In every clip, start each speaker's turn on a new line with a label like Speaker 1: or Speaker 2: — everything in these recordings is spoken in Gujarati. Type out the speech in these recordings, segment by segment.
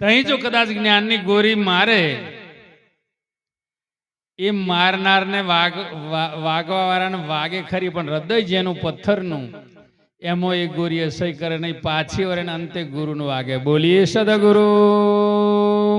Speaker 1: તહીં જો કદાચ જ્ઞાનની ગોરી મારે એ મારનારને વાગ વાગવા વાળાને વાગે ખરી પણ હૃદય જેનું પથ્થરનું એમો એ ગોરી અસહ્ય કરે નહીં પાછી વરે અંતે ગુરુનું વાગે. બોલીએ સદગુરુ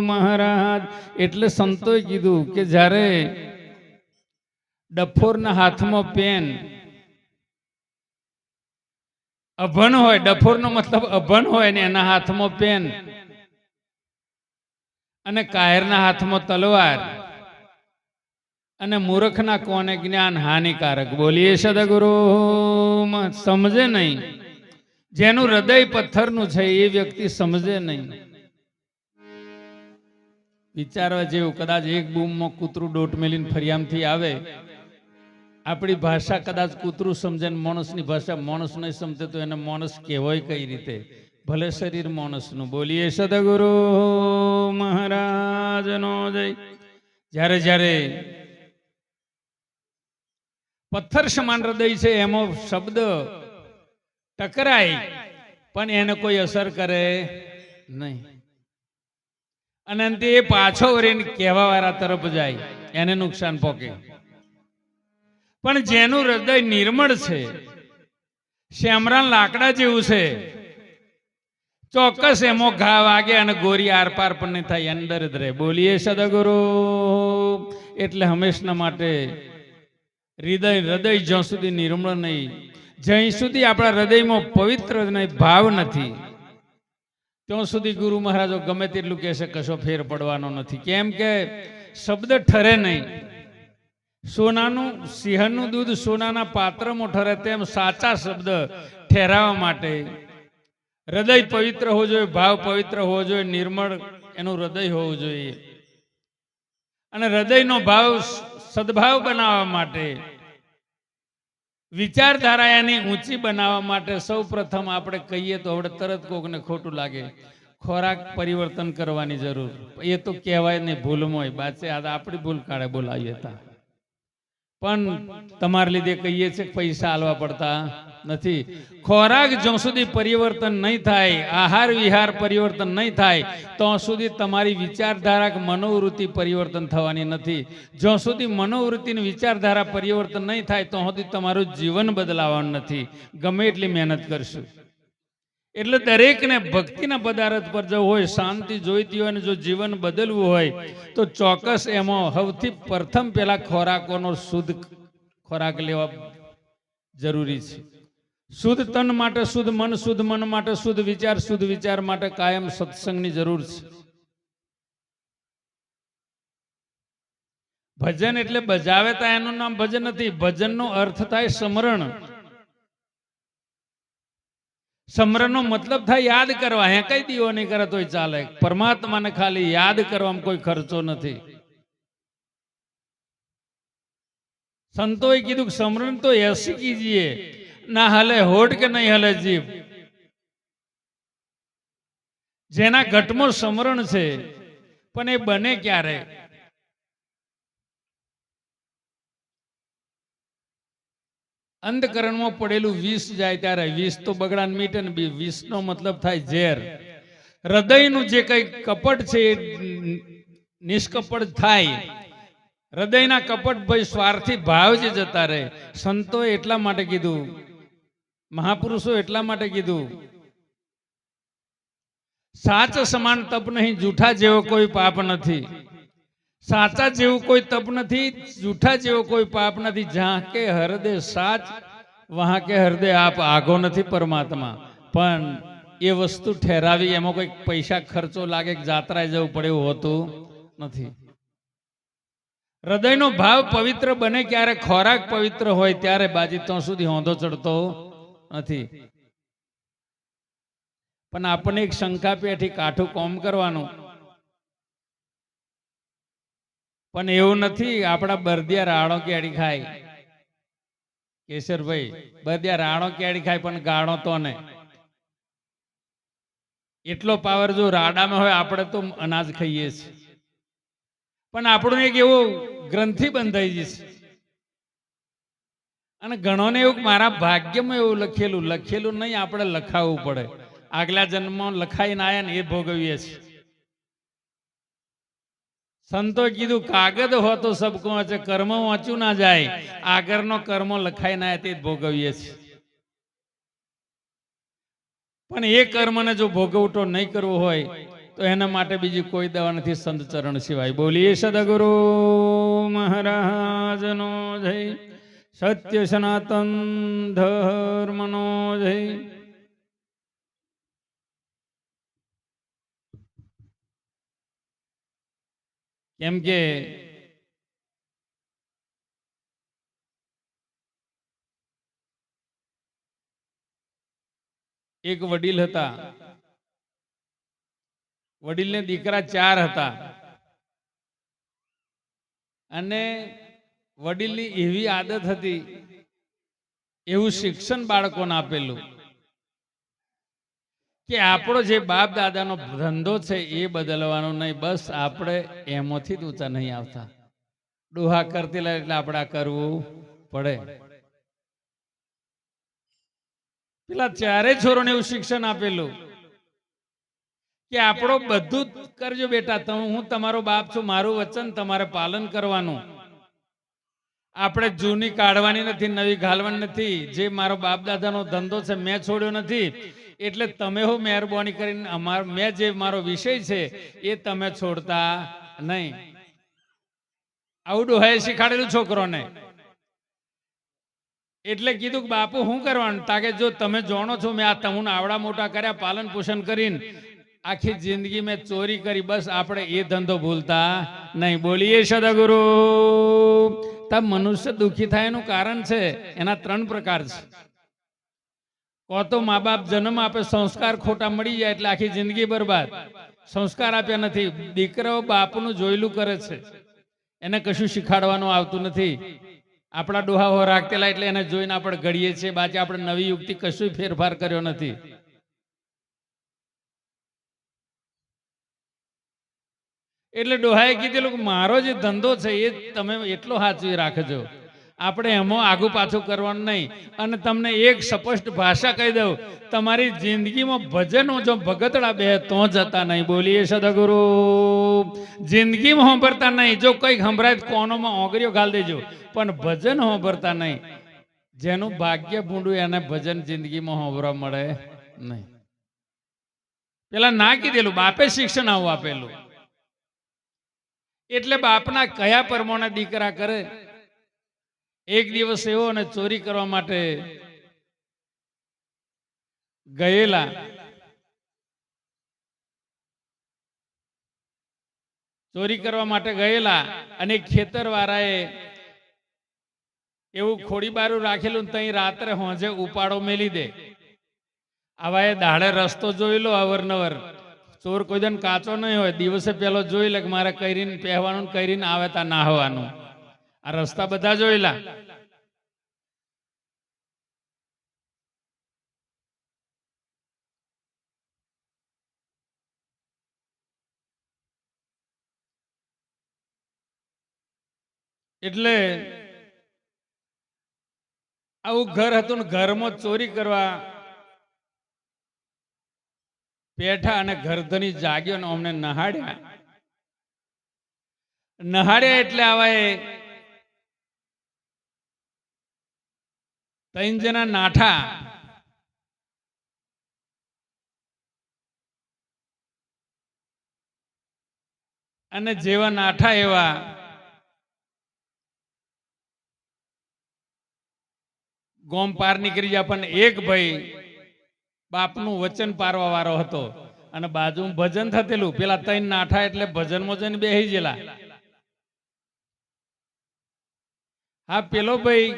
Speaker 1: મહારાજ. એટલે સંતોએ કીધું કે જ્યારે ડફોરના હાથમાં પેન અભણ હોય ડફોરનો મતલબ અભણ હોય ને એના હાથમાં પેન અને કાયરના હાથમાં તલવાર. અને મૂર્ખના કોને જ્ઞાન હાનિકારક? બોલીએ સદગુરુ સમજે નહીં. જેનું હૃદય પથ્થરનું છે, એ વ્યક્તિ સમજે નહીં. વિચારવા જેવું કદાચ એક બૂમમાં કૂતરું ડોટ મેલીને ફરિયામથી આવે. આપણી ભાષા કદાચ કૂતરું સમજે ને માણસની ભાષા માણસ નહીં સમજે તો એને માણસ કહેવાય કઈ રીતે? ભલે શરીર માણસનું બોલીએ, સદગુરુ મહારાજનો જય. જ્યારે જ્યારે પથ્થર સમાન હૃદય છે એમો શબ્દ ટકરાય, પણ એને કોઈ અસર કરે નહીં. અને એ પાછો વળીને કહેવા વાળા તરફ જાય, એને નુકસાન પોકે. પણ જેનું હૃદય નિર્મળ છે, શ્યામરાન લાકડા જેવું છે ચોક્કસ એમો ઘા વાગે અને ગોરી આરપાર પણ નહીં થાય, અંદર જ રહે. બોલીએ સદગુરુ. એટલે હંમેશના માટે હૃદય હૃદય જ્યાં સુધી નિર્મળ નહીં, જ્યાં સુધી આપણા હૃદયમાં પવિત્ર નહીં, ભાવ નથી, ત્યાં સુધી ગુરુ મહારાજો ગમે તેટલું કહેશે કશો ફેર પડવાનો નથી. કેમ કે શબ્દ ઠરે નહીં. સોનાનું, સિંહનું દૂધ સોનાના પાત્રમાં ઠરે તેમ સાચા શબ્દ ઠેરાવવા માટે હૃદય પવિત્ર હોવું જોઈએ, ભાવ પવિત્ર હોવો જોઈએ, નિર્મળ એનું હૃદય હોવું જોઈએ. અને હૃદયનો ભાવ સદભાવ બનાવવા માટે વિચારધારા એની ઊંચી બનાવવા માટે સૌ પ્રથમ આપણે કહીએ તો હવે તરત કોકને ખોટું લાગે. ખોરાક પરિવર્તન કરવાની જરૂર. એ તો કહેવાય નહીં ભૂલમાં બાચે આ આપણી ભૂલ કાઢે બોલાવીએ તા પણ તમારા લીધે કહીએ છીએ પૈસા આલવા પડતા નથી. ખોરાક જ્યાં સુધી પરિવર્તન નહીં થાય, આહાર વિહાર પરિવર્તન નહીં થાય, ત્યાં સુધી તમારી વિચારધારા મનોવૃત્તિ પરિવર્તન થવાની નથી. જ્યાં સુધી મનોવૃત્તિની વિચારધારા પરિવર્તન નહીં થાય તો સુધી તમારું જીવન બદલાવાનું નથી. ગમે એટલી મહેનત કરશું. એટલે દરેકને ભક્તિના પદાર્થ પર જવું હોય, શાંતિ જોઈતી હોય અને જો જીવન બદલવું હોય, તો ચોક્કસ એમાં સૌથી પ્રથમ પેલા ખોરાકોનો શુદ્ધ ખોરાક લેવા જરૂરી છે. શુદ્ધ તન માટે શુદ્ધ મન શુદ્ધ મન માટે શુદ્ધ વિચાર શુદ્ધ વિચાર માટે કાયમ સત્સંગની જરૂર છે. ભજન એટલે બજાવે તા એનું નામ ભજન નથી, ભજનનો અર્થ થાય સમરણ. સમરણનો મતલબ થાય યાદ કરવા. હે, કઈ દીવો નહીં કરે તોય ચાલે. પરમાત્માને ખાલી યાદ કરવામાં કોઈ ખર્ચો નથી. સંતોએ કીધું કે સમરણ તો એસી કીજીએ. ના હલે હોઠ કે નહીં હલે જીભ. જેના ઘટમાં સમરણ છે, પણ એ બને ક્યારે? અંધકરણમાં પડેલું વિષ જાય ત્યારે વિષ તો બગડાને મીટે ને બી વિષનો મતલબ થાય ઝેર. હૃદયનું જે કઈ કપટ છે નિષ્કપટ થાય. હૃદયના કપટ ભાઈ સ્વાર્થી ભાવ જે જતા રહે. સંતોએ એટલા માટે કીધું, મહાપુરુષો એટલા માટે કીધું, સાચ સમાન તપ નહીં, જૂઠા જેવો કોઈ પાપ નથી. સાચા જેવું કોઈ તપ નથી, જૂઠા જેવો કોઈ પાપ નથી. જ્યાં કે હૃદય સાચ, વહાં કે હૃદય આપ, આગો નથી પરમાત્મા. પણ એ વસ્તુ ઠેરાવી, એમાં કોઈ પૈસા ખર્ચો લાગે જાત્રાએ જવું પડે એવું હોતું નથી. હૃદયનો ભાવ પવિત્ર બને ક્યારે ખોરાક પવિત્ર હોય, ત્યારે બાજી તો સુધી હોંધો ચડતો નથી. પણ આપણને એક શંકા પેઠી કાઠું કોમ કરવાનું. પણ એવું નથી, આપણા બરદિયા રાણો કેડી ખાય. કેશરભાઈ, બરદિયા રાણો કેડી ખાય પણ ગાણો તો ને. એટલો પાવર જો રાડામાં હોય, આપણે તો અનાજ ખાઈએ છીએ. પણ આપણું એક એવો ગ્રંથિ બંધાઈ જશે. અને ઘણોને એવું મારા ભાગ્યમાં એવું લખેલું લખેલું નહીં, આપણે લખાવવું પડે. આગલા જન્મમાં લખાઈને આયા ને એ ભોગવીએ છીએ. સંતો કીધું કાગળ હોતો સબકો વાંચે કર્મ વાંચ્યું ના જાય. આગળનો કર્મ લખાઈ ના તે ભોગવીએ છીએ. પણ એ કર્મને જો ભોગવટો નહીં કરવો હોય, તો એના માટે બીજી કોઈ દવા નથી સંત ચરણ સિવાય. બોલીએ, સદગુરુ મહારાજનો જય. સત્ય સનાતન ધર્મનો જય. કેમ કે એક વડીલ હતા. વડીલને દીકરા ચાર હતા. અને વડીલની એવી આદત હતી, એવું શિક્ષણ બાળકોને આપેલું. કે આપણો જે બાપ દાદાનો ધંધો છે એ બદલવાનો નહીં, બસ આપણે એમાંથી જ ઊંચા નહીં આવતા. ડોહા કરતી એટલે આપણે કરવું પડે. પેલા ચારે છોરોને એવું શિક્ષણ આપેલું કે આપણો બધું જ કરજો બેટા હું તમારો બાપ છું, મારું વચન તમારે પાલન કરવાનું. આપણે જૂની કાઢવાની નથી નવી ઘાલવાની નથી. જે મારો બાપ દાદાનો ધંધો છે મેં છોડ્યો નથી. એટલે તમે હો મહેરબાની કરીને અમાર મેં જે મારો વિષય છે એ તમે છોડતા નહીં. આવું ડોહાએ શીખાડેલું છોકરોને. એટલે કીધું કે બાપુ શું કરવાનું? તાકે જો તમે જાણો છો મેં આ તમને આવડા મોટા કર્યા પાલન પોષણ કરીને આખી જિંદગી મેં ચોરી કરી બસ આપણે એ ધંધો ભૂલતા નહીં. બોલીએ સદગુરુ. તા મનુષ્ય દુઃખી થાય એનું કારણ છે, એના ત્રણ પ્રકાર છે. કો તો મા બાપ જન્મ આપે, સંસ્કાર ખોટા મળી જાય એટલે આખી જિંદગી બરબાદ. સંસ્કાર આપ્યા નથી દીકરો બાપનું જોયેલું કરે છે. એને કશું શીખાડવાનું આવતું નથી. આપણા ડોહા હો રાખતેલા એટલે એને જોઈને આપણે ઘડીએ છીએ. બાકી આપણે નવી યુક્તિ કશું ફેરફાર કર્યો નથી. એટલે ડોહાએ કીધેલું કે મારો જે ધંધો છે એ તમે એટલો સાચવી રાખજો. આપણે એમાં આગુ પાછું કરવાનું નહીં. અને તમને એક સ્પષ્ટ ભાષા કહી દઉં. તમારી જિંદગીમાં ભજનો જો ભગતડા બે તો જતા નહીં. બોલીએ સદગુરુ. જિંદગીમાં સાંભળતા નહીં. જો કંઈક સંભળાય કોનોમાં ઓગરીઓ ઘાલ દેજો. પણ ભજન સાંભળતા નહીં. જેનું ભાગ્ય ભૂંડું એને ભજન જિંદગીમાં સાંભળવા મળે નહીં. પેલા ના કીધેલું, બાપે શિક્ષણ આવું આપેલું. એટલે બાપના કયા પરમોના દીકરા કરે? એક દિવસ એવો અને ચોરી કરવા માટે ગયેલા. ચોરી કરવા માટે ગયેલા અને ખેતર વાળાએ એવું ખોડી બારું રાખેલું ત્યાં રાત્રે હોંજે ઉપાડો મેલી દે. આવા એ દાડે રસ્તો જોઈ લો અવરનવર. ચોર કોઈ દિન કાચો નહીં હોય. દિવસે પેલો જોઈ લે કે મારે કરીને પહેવાનું કરીને આવે તા નાહવાનું. આ રસ્તા બધા જોયેલા એટલે આવું ઘર હતું ને ઘરમાં ચોરી કરવા પેઠા અને ઘરધની જાગ્યો ને અમને નહાડ્યા. નહાડ્યા એટલે આવા ત્રણ જણા નાઠા. અને જેવા નાઠા એવા ગોમ પાર નીકળી ગયા પણ એક ભાઈ બાપનું વચન પારવા વાળો હતો. અને બાજુમાં ભજન થતેલું. પેલા તૈન નાઠા એટલે ભજન મોજન બેહી ગયેલા. હા, પેલો ભાઈ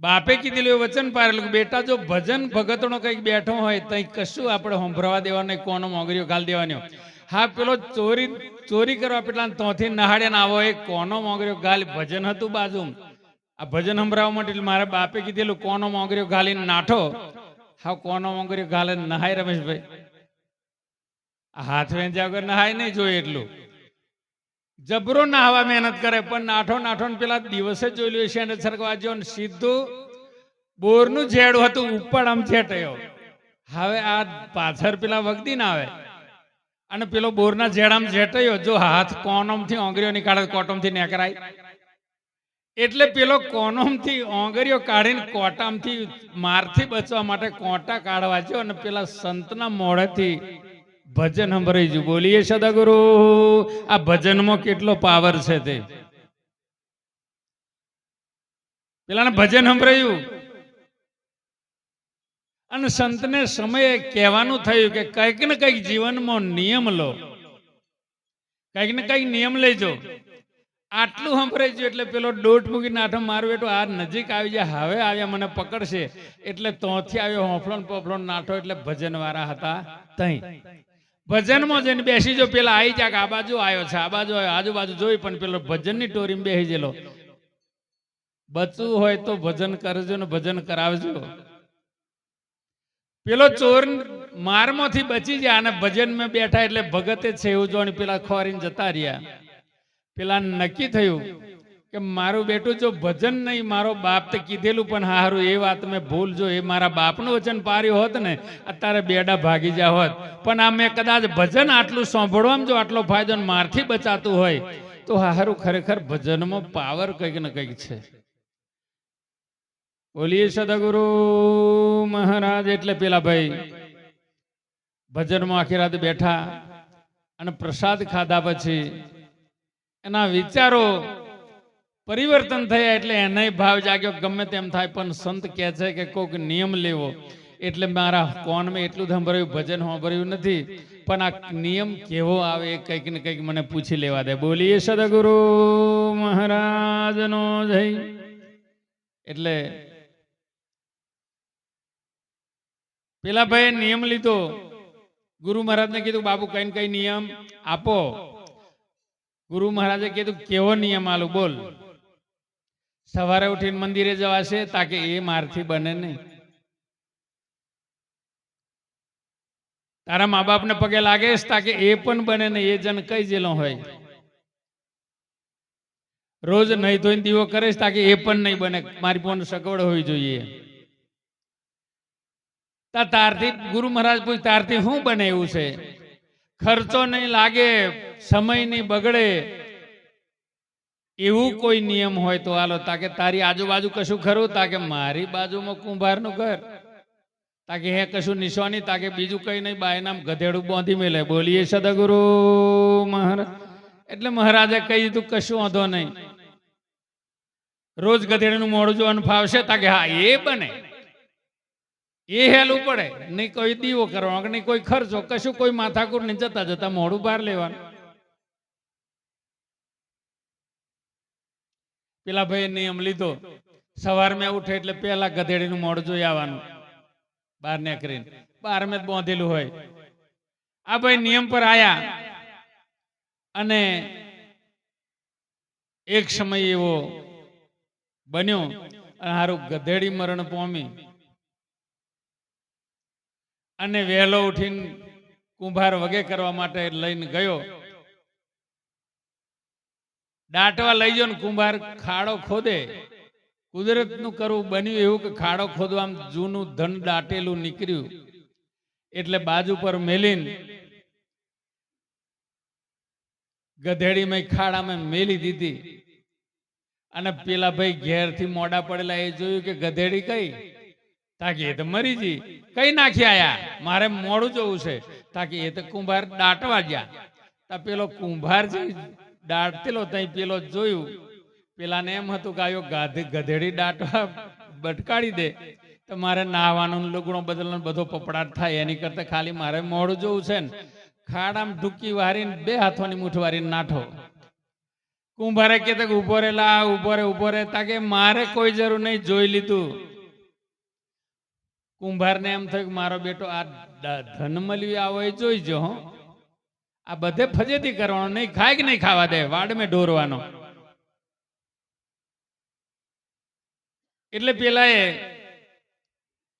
Speaker 1: બાપે કીધેલું વચન પારેલું બેટા, જો ભજન ભગતનો કંઈક બેઠો હોય તો કશું આપણે સંભળવા દેવાનો કોનો મોગરીઓ ગાલ દેવાનો. હા, પેલો ચોરી ચોરી કરવા પેલા તોથી નહાડે ને આવો, એ કોનો મોગરીઓ ગાલ? ભજન હતું બાજુ આ ભજન સંભળાવવા માટે મારા બાપે કીધેલું, કોનો મોંગરીઓ ગાલીને નાઠો? હા કોનો મોંગરીઓ ગાલે નહાય રમેશભાઈ. હાથ વેંચ્યા વગર નહાય નહીં જોઈએ એટલું. જબરો નાહવા મહેનત કરે, પણ નાઠો નાઠો ને પેલા દિવસે જોઈ લ્યો છે અને સરકવા જો સીધું બોરનું ઝેડું હતું, ઉપર આમ છેટયો. હવે આ પાછળ પેલા વગદી ના આવે. અને પેલો બોરના ઝેડામ ઝેટયો જો હાથ કોનમથી ઓંગરીઓ નીકાળે કોટમથી નેકરાય. એટલે પેલો કોનમથી ઓંગરીઓ કાઢીને કોટામથી મારથી બચવા માટે કોટા કાઢવા ગયો અને પેલા સંતના મોઢેથી ભજન સંભળાઈ ગયું. બોલીએ સદગુરુ, આ ભજનમાં કેટલો પાવર છે તે. પેલાને ભજન સંભળાયું. અને સંતને સમયે કહેવાનું થયું કે કંઈક ને કંઈક જીવનમાં નિયમ લો. કંઈક ને કંઈક નિયમ લેજો. આટલું સંભળાઈ ગયું એટલે પેલો દોટ મૂકીને આઠો મારું બેટો આ નજીક આવી જાય, હવે આવ્યા, મને પકડશે. એટલે તોથી આવ્યો હોફળણ પોફળણ નાઠો, એટલે ભજન વાળા હતા તઈ ભજનમાં જઈને બેસી જો, પેલા આવી જાય આ બાજુ આવ્યો છે, આ બાજુ આવ્યો, આજુબાજુ જોઈ પણ પેલો ભજનની ટોરીમાં બેસી ગયેલો. બચવું હોય તો ભજન કરજો ને ભજન કરાવજો. પેલો ચોર મારમાંથી બચી જાય અને ભજનમાં બેઠા એટલે ભગતે છે એવું જો પેલા ખોરીને જતા રહ્યા. પેલા નક્કી થયું કે મારું બેટું જો ભજન નહીં, મારો બાપ તે કીધેલું, પણ હારું, એ વાત મેં ભૂલ જો, એ મારા બાપનું વચન પાર્યું હોત ને, અત્યારે બેડા ભાગી જા હોત. પણ આ મેં કદાચ ભજન આટલું સાંભળવામાં જો આટલો ફાયદો મારથી બચાતું હોય, તો હારું, ખરેખર ભજનમાં પાવર કંઈક ને કંઈક છે. બોલીએ સદગુરુ મહારાજ, એટલે પેલા ભાઈ ભજનમાં આખી રાત બેઠા અને પ્રસાદ ખાધા પછી એના વિચારો પરિવર્તન થયા એટલે એને ભાવ જાગ્યો ગમે તેમ થાય, પણ સંત કહે છે કે કોઈક નિયમ લેવો. એટલે મારા કોનમાં એટલું સાંભળ્યું, ભજન સાંભળ્યું નથી, પણ આ નિયમ કેવો આવે એ કંઈક ને કંઈક મને પૂછી લેવા દે. બોલીએ સદગુરુ મહારાજનો જય. એટલે પેલા ભાઈ નિયમ લીધો. ગુરુ મહારાજને કીધું, બાબુ, કઈ ને કઈ નિયમ આપો. ગુરુ મહારાજે કીધું, કેવો નિયમ આલું, બોલ. સવારે ઉઠીને મંદિરે જવાશે, તાકે એ મારથી બને નહીં. તારા મા બાપને પગે લાગે તાકે એ પણ બને નહીં, એ જન કઈ જેલો હોય? રોજ નહીં ધોઈને દીવો કરે તાકે એ પણ નહીં બને, મારી પણ સગવડ હોવી જોઈએ. તારથી, ગુરુ મહારાજ પૂછ, તારથી શું બને એવું છે? ખર્ચો નહીં લાગે, સમય નહીં બગડે. એવું કોઈ નિયમ હોય તો હાલો, તાકે તારી આજુબાજુ કશું ખરું? તાકે મારી બાજુમાં કુંભારનું ઘર. તાકે હે કશું નિશાની? તાકે બીજું કઈ નહીં, બાયનામ ગધેડું બાંધી મેલે. બોલીએ સદગુરુ મહારાજ. એટલે મહારાજે કહી દીધું, કશું વાંધો નહીં. રોજ ગધેડીનું મોડું જોવાનું ફાવશે. તાકે હા, એ બને. એ હેલું પડે. નહીં કોઈ દીવો કરવાનો નહીં કોઈ ખર્ચો, કશું કોઈ માથાકુર નહીં. જતા જતા મોડું બહાર લેવાનું. પેલા ભાઈ નિયમ લીધો. સવાર મેં ઉઠે એટલે પેલા ગધેડીનું મોડું જોઈ આવવાનું. બહાર નીકળીને. બહાર મેં બોંધેલું હોય. આ ભાઈ નિયમ પર આયા. અને એક સમય એવો બન્યો અને હારું ગધેડી મરણ પામી. અને વહેલો ઉઠીને કુંભાર વગે કરવા માટે લઈને ગયો. દાટવા લઈ ગયો ને કુંભાર ખાડો ખોદે. કુદરતનું કરવું બન્યું એવું કે ખાડો ખોદવા જૂનું ધન દાટેલું નીકળ્યું. એટલે બાજુ પર મેલીને ગધેડીમાં ખાડામાં મેલી દીધી. અને પેલા ભાઈ ઘેરથી મોડા પડેલા એ જોયું કે ગધેડી કઈ? તાકી એ તો મરી જી. કઈ નાખી આયા? મારે મોડું જોવું છે. તાકી એ તો કુંભાર દાટવા ગયા. તા પેલો કુંભાર જે દાટતેલો તઈ પેલો જોયું. પેલાને એમ હતું કે આયો ગાધે ગધેડી દાટવા બટકાડી દે. તો મારે નાહવાનું લુગણો બદલવાનું બધો પપડાટ થાય. એની કરતા ખાલી મારે મોડું જોવું છે ને. ખાડામાં ઢુકી વારીને બે હાથોની મૂઠ વારીને નાઠો. કુંભારે કે ઊભો રે લા ઊભો રે ઊભો રે તાકે મારે કોઈ જરૂર નહીં. જોઈ લીધું. કુંભારને એમ થયું કે મારો બેટો આ ધન મળ્યું આ હોય જોઈજો હો. આ બધે ફજેતી કરવાનો નહીં, ખાય કે નહીં ખાવા દે વાડ ઢોરવાનો. એટલે પેલા એ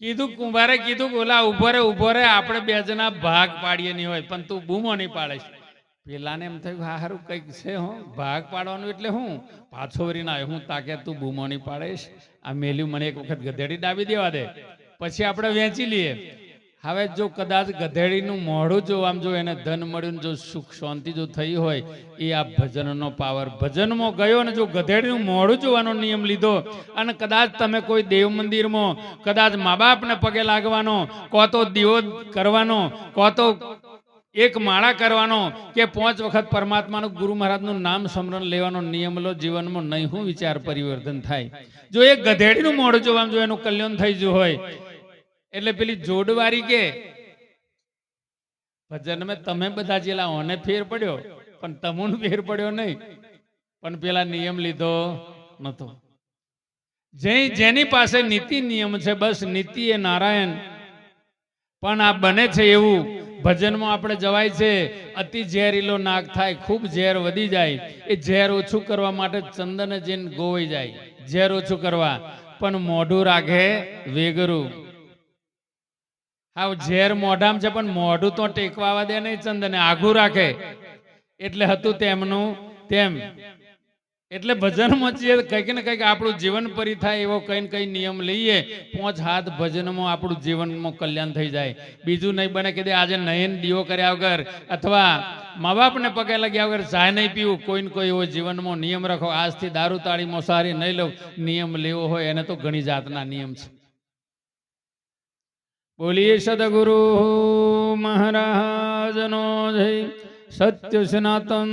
Speaker 1: કીધું, કુંભારે કીધું કે ઓલા ઊભો રે ઊભો રે, આપણે બે જણા ભાગ પાડીએ નહીં હોય, પણ તું બૂમો નહીં પાડીશ. પેલાને એમ થયું હા સારું કંઈક છે, હું. ભાગ પાડવાનું એટલે હું? પાછો વરીને આવ્યો, હું તાકે તું બૂમો નહીં પાડીશ. આ મેલ્યું મને એક વખત ગધેડી ડાબી દેવા દે. પછી આપણે વેચી લઈએ. હવે જો કદાચ ગધેડીનું મોઢું જો આમ જો એને ધન મળ્યું જો સુખ શાંતિ જો થઈ હોય, એ આ ભજનનો પાવર ભજનમાં ગયો અને જો ગધેડીનું મોઢું જોવાનો નિયમ લીધો અને કદાચ તમે કોઈ દેવ મંદિરમાં કદાચ મા બાપને પગે લાગવાનો, કો તો દીવો કરવાનો, કો તો એક માળા કરવાનો કે પાંચ વખત પરમાત્માનું ગુરુ મહારાજનું નામ સ્મરણ લેવાનો નિયમ લો, જીવનમાં નહીં હું વિચાર પરિવર્તન થાય. જો એ ગધેડીનું મોઢું જોવામાં જો એનું કલ્યાણ થઈ ગયું હોય એટલે પેલી જોડવારી કે, ભજનમાં તમે બધા જેલા ઓને ફેર પડ્યો, પણ તમુન ફેર પડ્યો નહીં. પણ પેલા નિયમ લીધો નતો જે જેની પાસે નીતિ નિયમ છે, બસ નીતિ એ નારાયણ. પણ આ બને છે એવું. ભજનમાં આપણે જવાય છે, અતિ ઝેરીલો નાક થાય, ખૂબ ઝેર વધી જાય. એ ઝેર ઓછું કરવા માટે ચંદન જેન ગોવાઈ જાય. ઝેર ઓછું કરવા. પણ મોઢું રાખે વેગરું. હા ઝેર મોઢામ છે, પણ મોઢું તો ટેકવાવા દે નહીં ચંદને, આઘું રાખે. એટલે હતું તેમનું તેમ. એટલે ભજનમાં જે કંઈક ને કંઈક આપણું જીવન પરી થાય એવો કઈ કઈ નિયમ લઈએ, પાંચ હાથ ભજનમાં આપણું જીવનમાં કલ્યાણ થઈ જાય. બીજું નહીં બને કે આજે નયન દીવો કર્યા વગર, અથવા મા બાપને પગે લગ્યા વગર ચાય નહીં પીવું, કોઈ ને કોઈ એવો જીવનમાં નિયમ રાખો, આજથી દારૂ તાળીમાં સારી નહીં લઉં, નિયમ લેવો હોય, એને તો ઘણી જાતના નિયમ છે. બોલીએ સદગુરુ મહારાજનો જય સત્ય સનાતન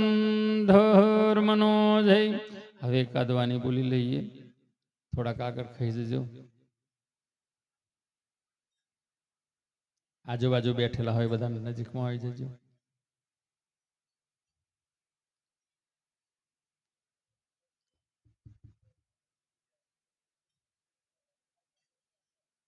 Speaker 1: ધર્મનો જય હવે કાદવાની બોલી લઈએ. થોડાક આગળ ખાઈ જજો. આજુબાજુ બેઠેલા હોય બધાને નજીકમાં આવી જજો.